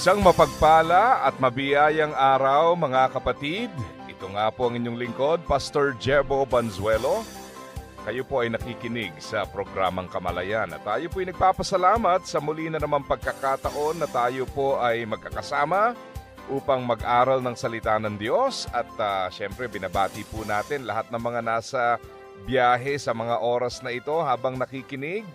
Isang mapagpala at mabiyayang araw mga kapatid. Ito nga po ang inyong lingkod, Pastor Jebo Banzuelo. Kayo po ay nakikinig sa programang Kamalayan at tayo po ay nagpapasalamat sa muli na naman pagkakataon na tayo po ay magkakasama upang mag-aral ng salita ng Diyos at uh, syempre binabati po natin lahat ng mga nasa biyahe sa mga oras na ito habang nakikinig.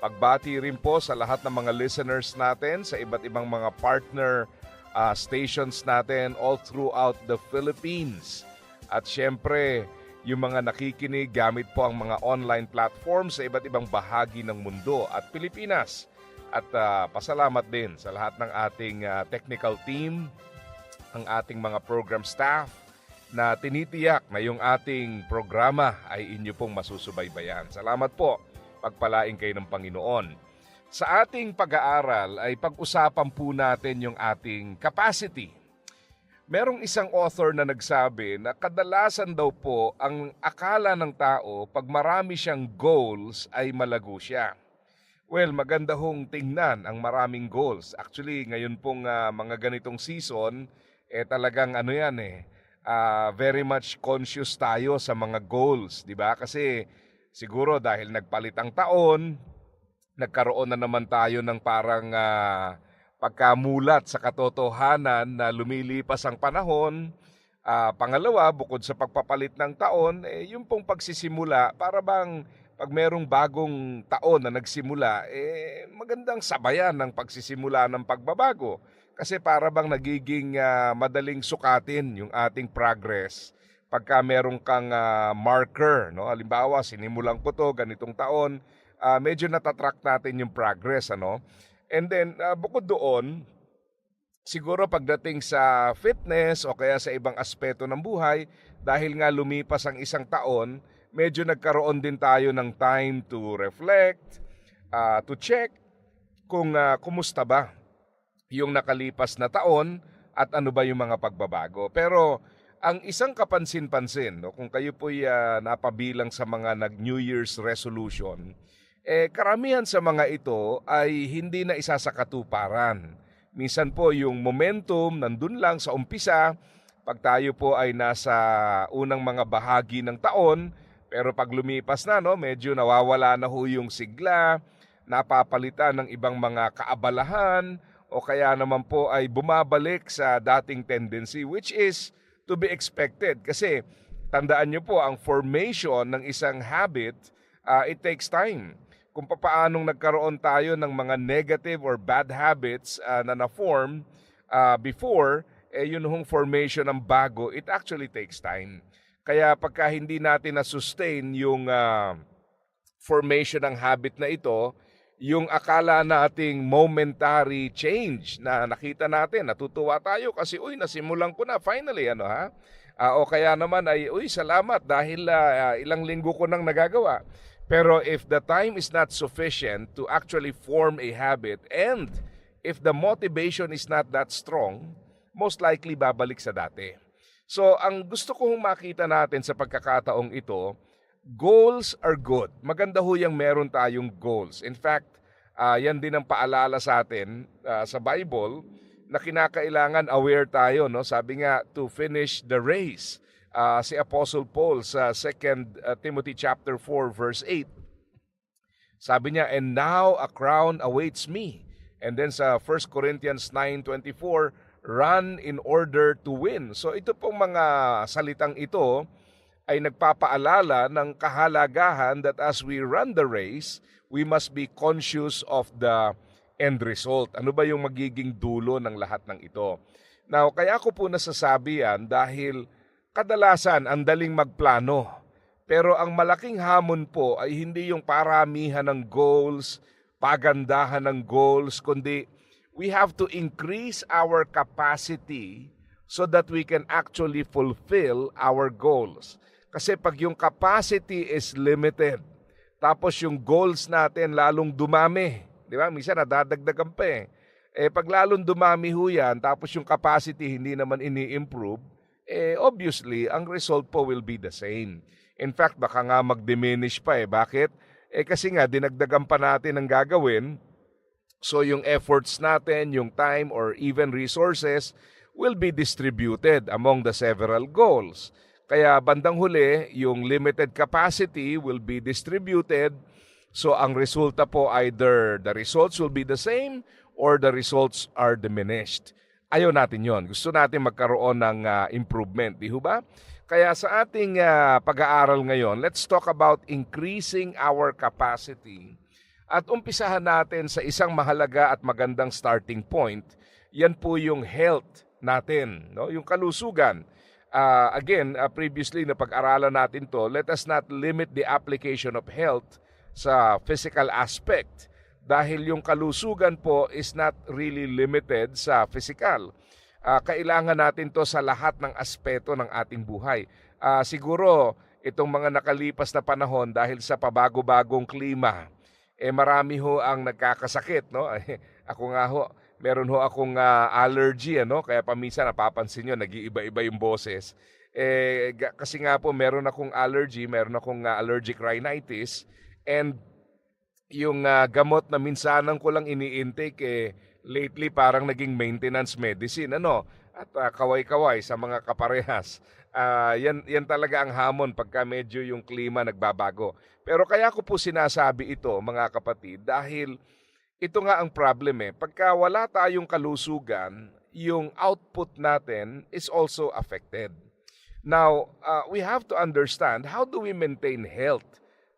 Pagbati rin po sa lahat ng mga listeners natin sa iba't ibang mga partner uh, stations natin all throughout the Philippines. At syempre, yung mga nakikinig gamit po ang mga online platforms sa iba't ibang bahagi ng mundo at Pilipinas. At uh, pasalamat din sa lahat ng ating uh, technical team, ang ating mga program staff na tinitiyak na yung ating programa ay inyo pong masusubaybayan. Salamat po pagpalain kayo ng Panginoon. Sa ating pag-aaral ay pag-usapan po natin yung ating capacity. Merong isang author na nagsabi na kadalasan daw po ang akala ng tao pag marami siyang goals ay malago siya. Well, maganda hong tingnan ang maraming goals. Actually, ngayon pong uh, mga ganitong season, eh talagang ano yan eh, uh, very much conscious tayo sa mga goals, di ba? Kasi Siguro dahil nagpalit ang taon, nagkaroon na naman tayo ng parang uh, pagkamulat sa katotohanan na lumilipas ang panahon. Uh, pangalawa, bukod sa pagpapalit ng taon, eh, yung pong pagsisimula, para bang pag merong bagong taon na nagsimula, eh, magandang sabayan ng pagsisimula ng pagbabago. Kasi para bang nagiging uh, madaling sukatin yung ating progress pagka meron kang uh, marker, no? Halimbawa, sinimulan ko to ganitong taon, uh, medyo natatrack natin yung progress, ano? And then, uh, bukod doon, siguro pagdating sa fitness o kaya sa ibang aspeto ng buhay, dahil nga lumipas ang isang taon, medyo nagkaroon din tayo ng time to reflect, uh, to check kung uh, kumusta ba yung nakalipas na taon at ano ba yung mga pagbabago. Pero ang isang kapansin-pansin, no, kung kayo po uh, napabilang sa mga nag-New Year's resolution, eh, karamihan sa mga ito ay hindi na isa sa katuparan. Minsan po yung momentum nandun lang sa umpisa, pag tayo po ay nasa unang mga bahagi ng taon, pero pag lumipas na, no, medyo nawawala na ho yung sigla, napapalitan ng ibang mga kaabalahan, o kaya naman po ay bumabalik sa dating tendency, which is to be expected. Kasi tandaan nyo po, ang formation ng isang habit, uh, it takes time. Kung papaanong nagkaroon tayo ng mga negative or bad habits uh, na na-form uh, before, eh yun hong formation ng bago, it actually takes time. Kaya pagka hindi natin na-sustain yung uh, formation ng habit na ito, yung akala nating momentary change na nakita natin, natutuwa tayo kasi uy nasimulan ko na finally ano ha. Uh, o kaya naman ay uy salamat dahil uh, ilang linggo ko nang nagagawa. Pero if the time is not sufficient to actually form a habit and if the motivation is not that strong, most likely babalik sa dati. So ang gusto kong makita natin sa pagkakataong ito, goals are good. Maganda ho yung meron tayong goals. In fact, uh, yan din ang paalala sa atin uh, sa Bible na kinakailangan aware tayo. No? Sabi nga, to finish the race. Uh, si Apostle Paul sa 2 uh, Timothy chapter 4 verse 8. Sabi niya, and now a crown awaits me. And then sa 1 Corinthians 9.24, run in order to win. So ito pong mga salitang ito, ay nagpapaalala ng kahalagahan that as we run the race, we must be conscious of the end result. Ano ba yung magiging dulo ng lahat ng ito? Now, kaya ko po nasasabi yan dahil kadalasan ang daling magplano. Pero ang malaking hamon po ay hindi yung paramihan ng goals, pagandahan ng goals, kundi we have to increase our capacity so that we can actually fulfill our goals. Kasi pag yung capacity is limited, tapos yung goals natin lalong dumami, di ba? Minsan nadadagdagan pa eh. Eh pag lalong dumami ho yan, tapos yung capacity hindi naman ini-improve, eh obviously, ang result po will be the same. In fact, baka nga mag-diminish pa eh. Bakit? Eh kasi nga, dinagdagan pa natin ang gagawin, So yung efforts natin, yung time or even resources will be distributed among the several goals. Kaya bandang huli, yung limited capacity will be distributed. So ang resulta po either the results will be the same or the results are diminished. Ayaw natin yon. Gusto natin magkaroon ng ah, improvement, di ba? Kaya sa ating ah, pag-aaral ngayon, let's talk about increasing our capacity at umpisahan natin sa isang mahalaga at magandang starting point. Yan po yung health natin, no? yung kalusugan. Ah, again, ah, previously na pag-aralan natin to, let us not limit the application of health sa physical aspect dahil yung kalusugan po is not really limited sa physical. Ah, kailangan natin to sa lahat ng aspeto ng ating buhay. Ah, siguro itong mga nakalipas na panahon dahil sa pabago-bagong klima, eh marami ho ang nagkakasakit, no? Ako nga ho, meron ho akong ah, allergy, ano? Kaya paminsan napapansin nyo, nag-iiba-iba yung boses. Eh, kasi nga po, meron akong allergy, meron akong ah, allergic rhinitis, and yung ah, gamot na minsanan ko lang ini-intake, eh, lately parang naging maintenance medicine, ano? At ah, kaway-kaway sa mga kaparehas. Ah, yan, yan talaga ang hamon pagka medyo yung klima nagbabago. Pero kaya ko po sinasabi ito, mga kapatid, dahil ito nga ang problem eh. Pagka wala tayong kalusugan, yung output natin is also affected. Now, uh, we have to understand how do we maintain health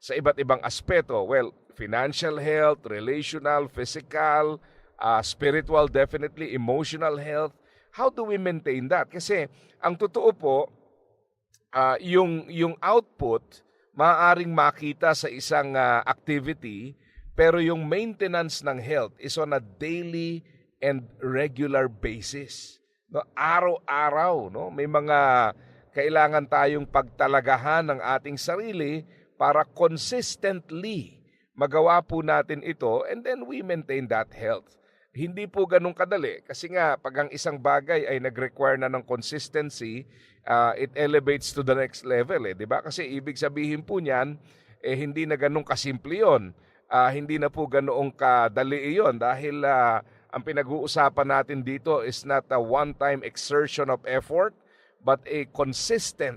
sa iba't ibang aspeto? Well, financial health, relational, physical, uh, spiritual, definitely, emotional health. How do we maintain that? Kasi ang totoo po, uh, yung, yung output, maaaring makita sa isang ah, activity, pero yung maintenance ng health is on a daily and regular basis. No, araw-araw, no? May mga kailangan tayong pagtalagahan ng ating sarili para consistently magawa po natin ito and then we maintain that health. Hindi po ganun kadali kasi nga pag ang isang bagay ay nag-require na ng consistency, uh, it elevates to the next level eh, 'di ba? Kasi ibig sabihin po niyan eh hindi na ganun kasimple 'yon. Ah, hindi na po ganoong kadali iyon dahil ah, ang pinag-uusapan natin dito is not a one-time exertion of effort but a consistent,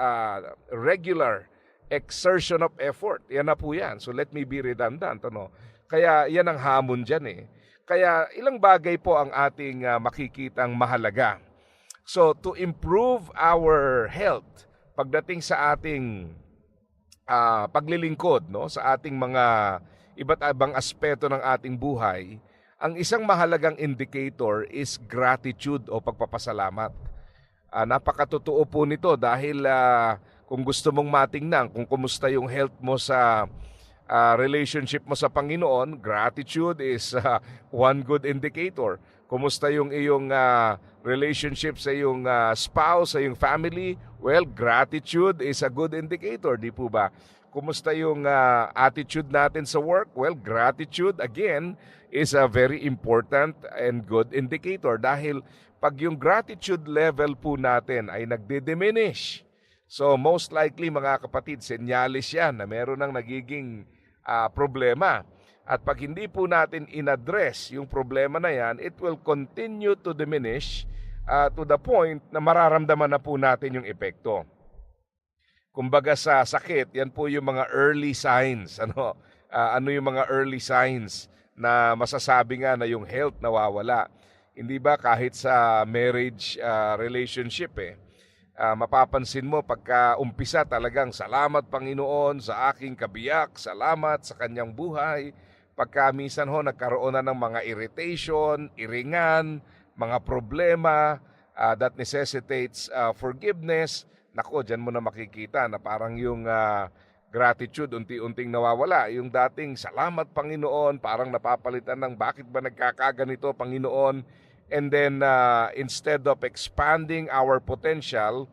ah, regular exertion of effort. Yan na po yan. So let me be redundant. Ano? Kaya yan ang hamon dyan eh. Kaya ilang bagay po ang ating ah, makikitang mahalaga. So to improve our health pagdating sa ating ah, paglilingkod no sa ating mga iba't ibang aspeto ng ating buhay, ang isang mahalagang indicator is gratitude o pagpapasalamat. Ah, napakatotoo po nito dahil ah, kung gusto mong matingnan kung kumusta yung health mo sa ah, relationship mo sa Panginoon, gratitude is ah, one good indicator. Kumusta yung iyong ah, relationship sa iyong ah, spouse, sa iyong family? Well, gratitude is a good indicator, di po ba? Kumusta yung ah, attitude natin sa work? Well, gratitude again is a very important and good indicator dahil pag yung gratitude level po natin ay nagde-diminish, so most likely mga kapatid, senyalis yan na meron ng nagiging ah, problema. At pag hindi po natin inaddress yung problema na yan, it will continue to diminish ah, to the point na mararamdaman na po natin yung epekto. Kumbaga sa sakit, yan po yung mga early signs. Ano, Ah, ano yung mga early signs na masasabi nga na yung health nawawala. Hindi ba kahit sa marriage ah, relationship eh, ah, mapapansin mo pagka umpisa talagang salamat Panginoon sa aking kabiyak, salamat sa kanyang buhay. Pagka minsan ho nagkaroon na ng mga irritation, iringan, mga problema ah, that necessitates ah, forgiveness, nako, dyan mo na makikita na parang yung ah, gratitude unti-unting nawawala. Yung dating salamat Panginoon, parang napapalitan ng bakit ba nagkakaganito Panginoon? And then uh, instead of expanding our potential,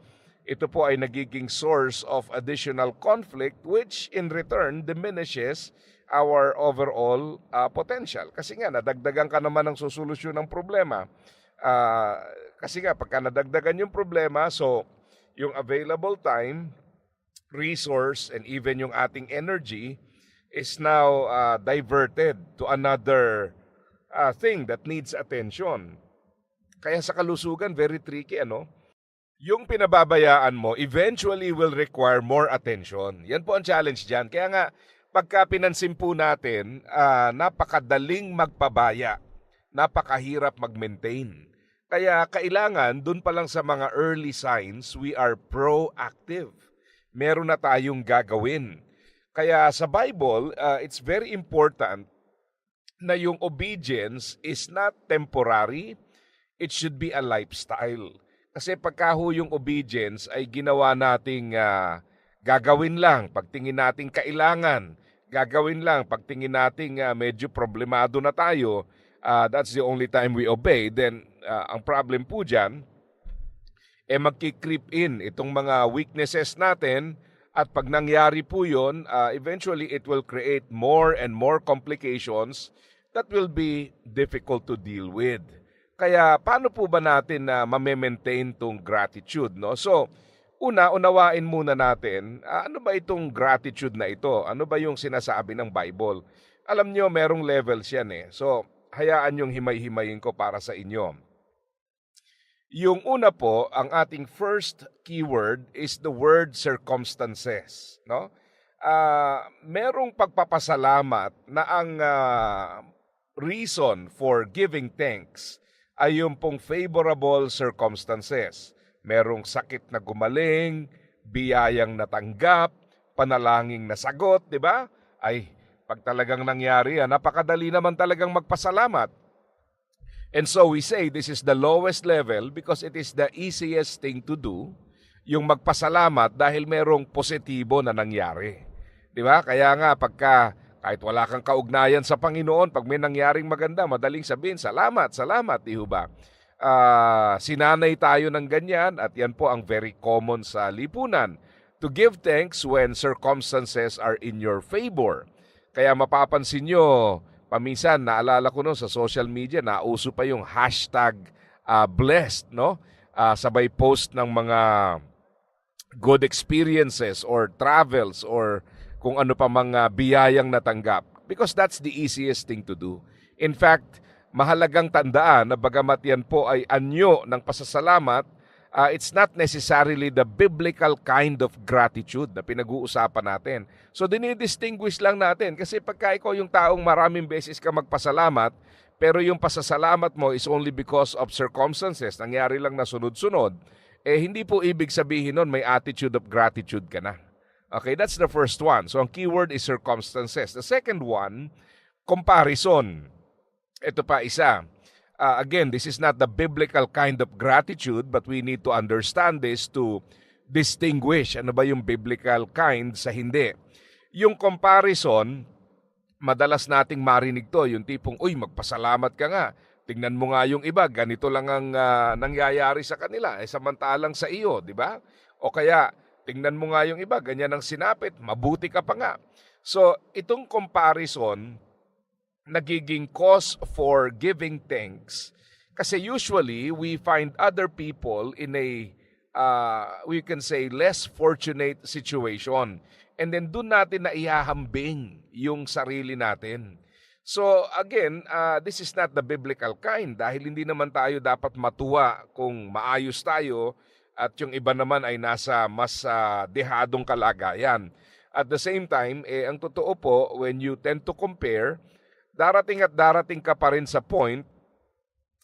ito po ay nagiging source of additional conflict which in return diminishes our overall uh, potential. Kasi nga, nadagdagan ka naman ng susolusyon ng problema. Uh, kasi nga, pagka nadagdagan yung problema, so yung available time, resource, and even yung ating energy is now uh, diverted to another uh, thing that needs attention. Kaya sa kalusugan, very tricky, ano? Yung pinababayaan mo eventually will require more attention. Yan po ang challenge dyan. Kaya nga, pagka pinansin po natin, uh, napakadaling magpabaya. Napakahirap mag-maintain. Kaya kailangan, dun pa lang sa mga early signs, we are proactive. Meron na tayong gagawin. Kaya sa Bible, uh, it's very important na yung obedience is not temporary, it should be a lifestyle. Kasi pagka ho yung obedience ay ginawa nating uh, gagawin lang pagtingin nating kailangan, gagawin lang pagtingin nating uh, medyo problemado na tayo, uh, that's the only time we obey, then uh, ang problem po dyan, eh magki-creep in itong mga weaknesses natin at pag nangyari po yun, uh, eventually it will create more and more complications that will be difficult to deal with. Kaya paano po ba natin na uh, ma-maintain tong gratitude, no? So, una, unawain muna natin, uh, ano ba itong gratitude na ito? Ano ba yung sinasabi ng Bible? Alam nyo, merong levels yan eh. So, hayaan yung himay-himayin ko para sa inyo. Yung una po, ang ating first keyword is the word circumstances, no? Uh, merong pagpapasalamat na ang uh, reason for giving thanks ay yung pong favorable circumstances. Merong sakit na gumaling, biyayang natanggap, panalangin na sagot, di ba? Ay, pag talagang nangyari yan, napakadali naman talagang magpasalamat. And so we say this is the lowest level because it is the easiest thing to do, yung magpasalamat dahil merong positibo na nangyari. Di ba? Kaya nga pagka kahit wala kang kaugnayan sa Panginoon, pag may nangyaring maganda, madaling sabihin, salamat, salamat, di ba? Uh, sinanay tayo ng ganyan at yan po ang very common sa lipunan. To give thanks when circumstances are in your favor. Kaya mapapansin nyo, paminsan, naalala ko noon sa social media, nauso pa yung hashtag uh, blessed, no? Uh, sabay post ng mga good experiences or travels or kung ano pa mga biyayang natanggap because that's the easiest thing to do. In fact, mahalagang tandaan na bagamat yan po ay anyo ng pasasalamat, uh, it's not necessarily the biblical kind of gratitude na pinag-uusapan natin. So dinidistinguish lang natin kasi pagka ikaw yung taong maraming beses ka magpasalamat, pero yung pasasalamat mo is only because of circumstances, nangyari lang na sunod-sunod, eh hindi po ibig sabihin nun may attitude of gratitude ka na. Okay, that's the first one. So ang keyword is circumstances. The second one, comparison. Ito pa isa. Uh, again, this is not the biblical kind of gratitude, but we need to understand this to distinguish ano ba yung biblical kind sa hindi. Yung comparison, madalas nating marinig to, yung tipong, uy, magpasalamat ka nga. Tingnan mo nga yung iba, ganito lang ang uh, nangyayari sa kanila, eh, samantalang sa iyo, di ba? O kaya, Tingnan mo nga yung iba, ganyan ang sinapit, mabuti ka pa nga. So, itong comparison, nagiging cause for giving thanks. Kasi usually, we find other people in a, uh, we can say, less fortunate situation. And then doon natin na ihahambing yung sarili natin. So again, uh, this is not the biblical kind dahil hindi naman tayo dapat matuwa kung maayos tayo at yung iba naman ay nasa mas uh, dehadong kalagayan. At the same time, eh, ang totoo po, when you tend to compare, darating at darating ka pa rin sa point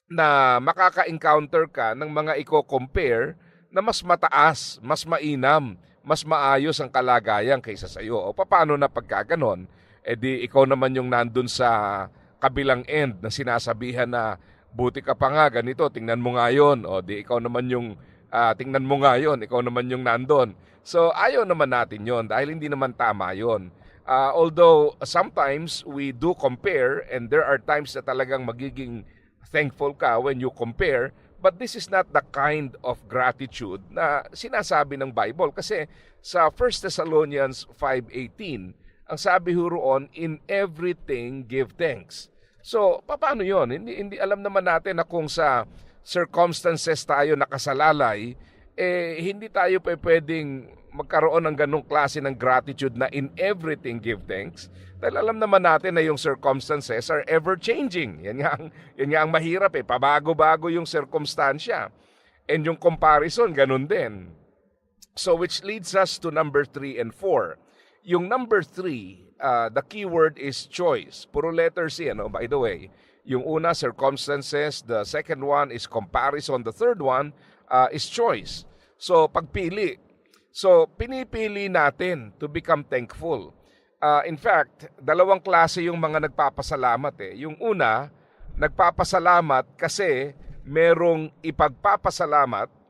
na makaka-encounter ka ng mga i-compare na mas mataas, mas mainam, mas maayos ang kalagayan kaysa sa iyo. O paano na pagka ganon? Eh di ikaw naman yung nandun sa kabilang end na sinasabihan na buti ka pa nga ganito, tingnan mo nga yon. O di ikaw naman yung Ah, tingnan mo nga yun, ikaw naman yung nandun. So ayaw naman natin yon dahil hindi naman tama yon. Ah, although sometimes we do compare and there are times na talagang magiging thankful ka when you compare, but this is not the kind of gratitude na sinasabi ng Bible kasi sa 1 Thessalonians 5:18, ang sabi ho roon, in everything give thanks. So, paano 'yon? Hindi hindi alam naman natin na kung sa circumstances tayo nakasalalay, eh hindi tayo pa pwedeng magkaroon ng ganong klase ng gratitude na in everything give thanks. Dahil alam naman natin na yung circumstances are ever changing. Yan nga ang, yan nga ang mahirap eh. Pabago-bago yung circumstansya. And yung comparison, ganun din. So which leads us to number 3 and 4. Yung number 3, uh, the key word is choice. Puro letter C, ano, by the way. Yung una, circumstances. The second one is comparison. The third one uh, is choice. So, pagpili. So, pinipili natin to become thankful. Uh, in fact, dalawang klase yung mga nagpapasalamat eh. Yung una, nagpapasalamat kasi merong ipagpapasalamat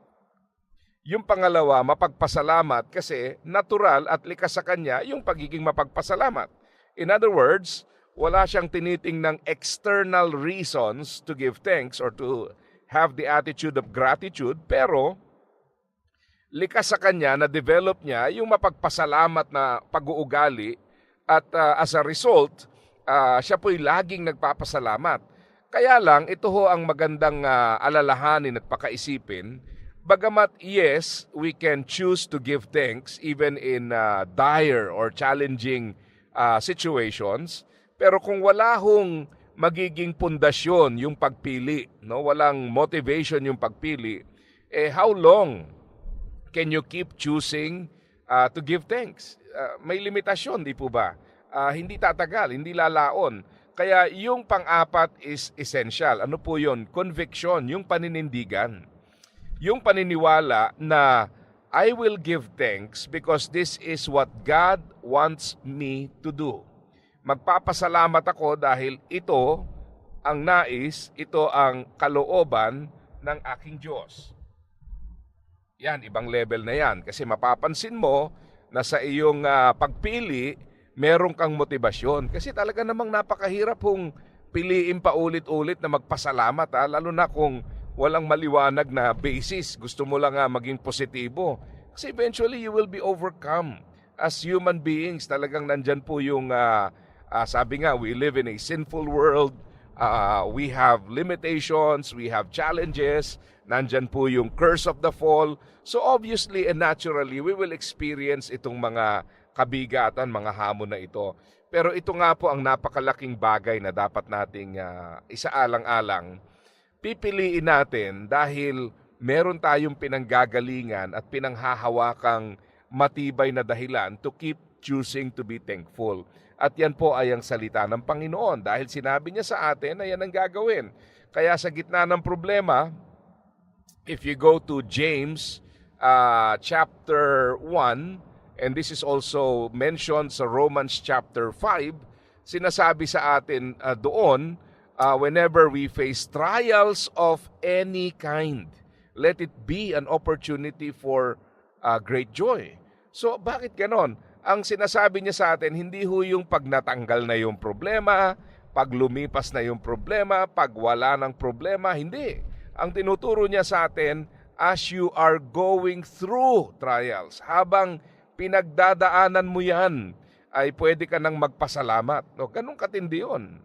yung pangalawa, mapagpasalamat kasi natural at likas sa kanya yung pagiging mapagpasalamat. In other words, wala siyang tiniting ng external reasons to give thanks or to have the attitude of gratitude, pero likas sa kanya na develop niya yung mapagpasalamat na pag-uugali at uh, as a result, uh, siya po'y laging nagpapasalamat. Kaya lang, ito ho ang magandang uh, alalahanin at pakaisipin Bagamat yes, we can choose to give thanks even in uh, dire or challenging uh, situations, pero kung wala hong magiging pundasyon yung pagpili, no, walang motivation yung pagpili, eh how long can you keep choosing uh, to give thanks? Uh, may limitasyon, di po ba? Uh, hindi tatagal, hindi lalaon. Kaya yung pang-apat is essential. Ano po yun? Conviction, yung paninindigan yung paniniwala na I will give thanks because this is what God wants me to do. Magpapasalamat ako dahil ito ang nais, ito ang kalooban ng aking Diyos. Yan, ibang level na yan. Kasi mapapansin mo na sa iyong uh, pagpili, meron kang motibasyon. Kasi talaga namang napakahirap kung piliin pa ulit-ulit na magpasalamat. Ha? Lalo na kung walang maliwanag na basis. Gusto mo lang nga maging positibo. Kasi eventually you will be overcome. As human beings, talagang nandyan po yung, uh, uh, sabi nga, we live in a sinful world. Uh, we have limitations, we have challenges. Nandyan po yung curse of the fall. So obviously and naturally, we will experience itong mga kabigatan, mga hamon na ito. Pero ito nga po ang napakalaking bagay na dapat nating uh, isaalang-alang pipiliin natin dahil meron tayong pinanggagalingan at pinanghahawakang matibay na dahilan to keep choosing to be thankful. At yan po ay ang salita ng Panginoon dahil sinabi niya sa atin na yan ang gagawin. Kaya sa gitna ng problema, if you go to James uh, chapter 1, and this is also mentioned sa Romans chapter 5, sinasabi sa atin uh, doon uh, whenever we face trials of any kind. Let it be an opportunity for uh, great joy. So bakit ganon? Ang sinasabi niya sa atin, hindi ho yung pag natanggal na yung problema, pag lumipas na yung problema, pag wala ng problema, hindi. Ang tinuturo niya sa atin, as you are going through trials, habang pinagdadaanan mo yan, ay pwede ka nang magpasalamat. No, ganun katindi yun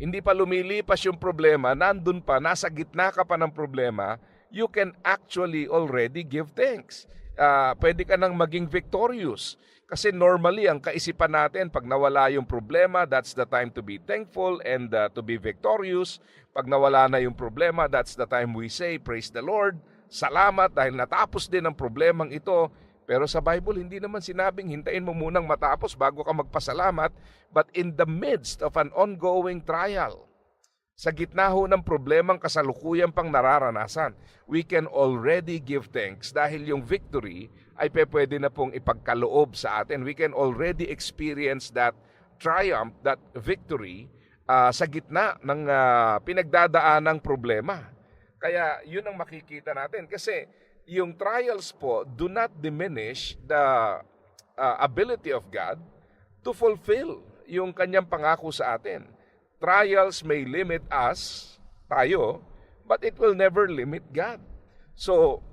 hindi pa lumilipas yung problema, nandun pa, nasa gitna ka pa ng problema, you can actually already give thanks. Uh, pwede ka nang maging victorious. Kasi normally, ang kaisipan natin, pag nawala yung problema, that's the time to be thankful and uh, to be victorious. Pag nawala na yung problema, that's the time we say, praise the Lord, salamat dahil natapos din ang problemang ito pero sa Bible, hindi naman sinabing hintayin mo munang matapos bago ka magpasalamat, but in the midst of an ongoing trial, sa gitna ho ng problemang kasalukuyan pang nararanasan, we can already give thanks dahil yung victory ay pwede na pong ipagkaloob sa atin. We can already experience that triumph, that victory uh, sa gitna ng uh, pinagdadaanang problema. Kaya yun ang makikita natin kasi yung trials po do not diminish the uh, ability of God to fulfill yung kanyang pangako sa atin. Trials may limit us, tayo, but it will never limit God. So,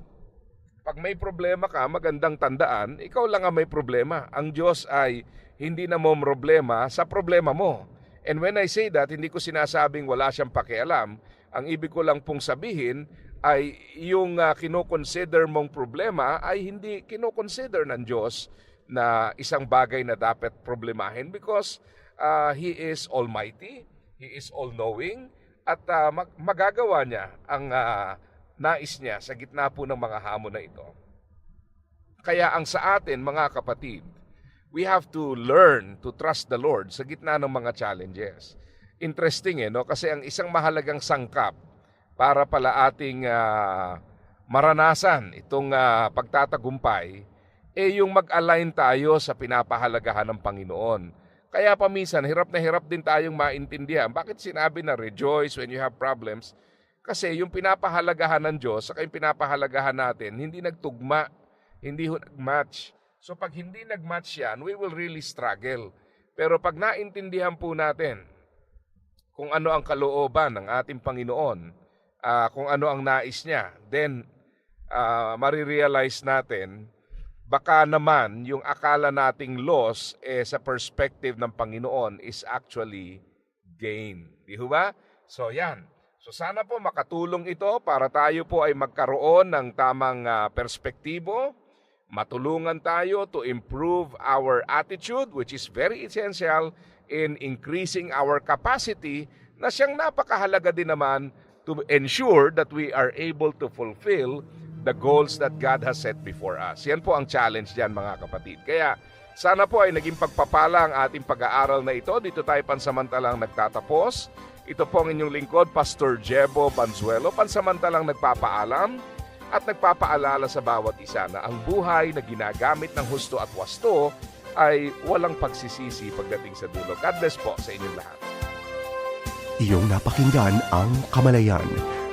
pag may problema ka, magandang tandaan, ikaw lang ang may problema. Ang Diyos ay hindi na mo problema sa problema mo. And when I say that, hindi ko sinasabing wala siyang pakialam. Ang ibig ko lang pong sabihin ay yung uh, kinoconsider mong problema ay hindi kinoconsider ng Diyos na isang bagay na dapat problemahin because uh, He is Almighty, He is all-knowing, at uh, mag- magagawa niya ang uh, nais niya sa gitna po ng mga hamon na ito. Kaya ang sa atin, mga kapatid, we have to learn to trust the Lord sa gitna ng mga challenges. Interesting eh, no? Kasi ang isang mahalagang sangkap para pala ating ah, maranasan itong ah, pagtatagumpay, eh yung mag-align tayo sa pinapahalagahan ng Panginoon. Kaya paminsan, hirap na hirap din tayong maintindihan. Bakit sinabi na rejoice when you have problems? Kasi yung pinapahalagahan ng Diyos saka yung pinapahalagahan natin, hindi nagtugma, hindi ho nagmatch. So pag hindi nagmatch yan, we will really struggle. Pero pag naintindihan po natin kung ano ang kalooban ng ating Panginoon, ah, kung ano ang nais niya, then uh, marirealize natin, baka naman yung akala nating loss eh, sa perspective ng Panginoon is actually gain. Di ho ba? So yan. So sana po makatulong ito para tayo po ay magkaroon ng tamang ah, perspektibo, matulungan tayo to improve our attitude which is very essential in increasing our capacity na siyang napakahalaga din naman to ensure that we are able to fulfill the goals that God has set before us. Yan po ang challenge diyan mga kapatid. Kaya sana po ay naging pagpapala ang ating pag-aaral na ito. Dito tayo pansamantalang nagtatapos. Ito po ang inyong lingkod, Pastor Jebo Banzuelo, pansamantalang nagpapaalam at nagpapaalala sa bawat isa na ang buhay na ginagamit ng husto at wasto ay walang pagsisisi pagdating sa dulo. God bless po sa inyong lahat. Iyong napakinggan ang Kamalayan.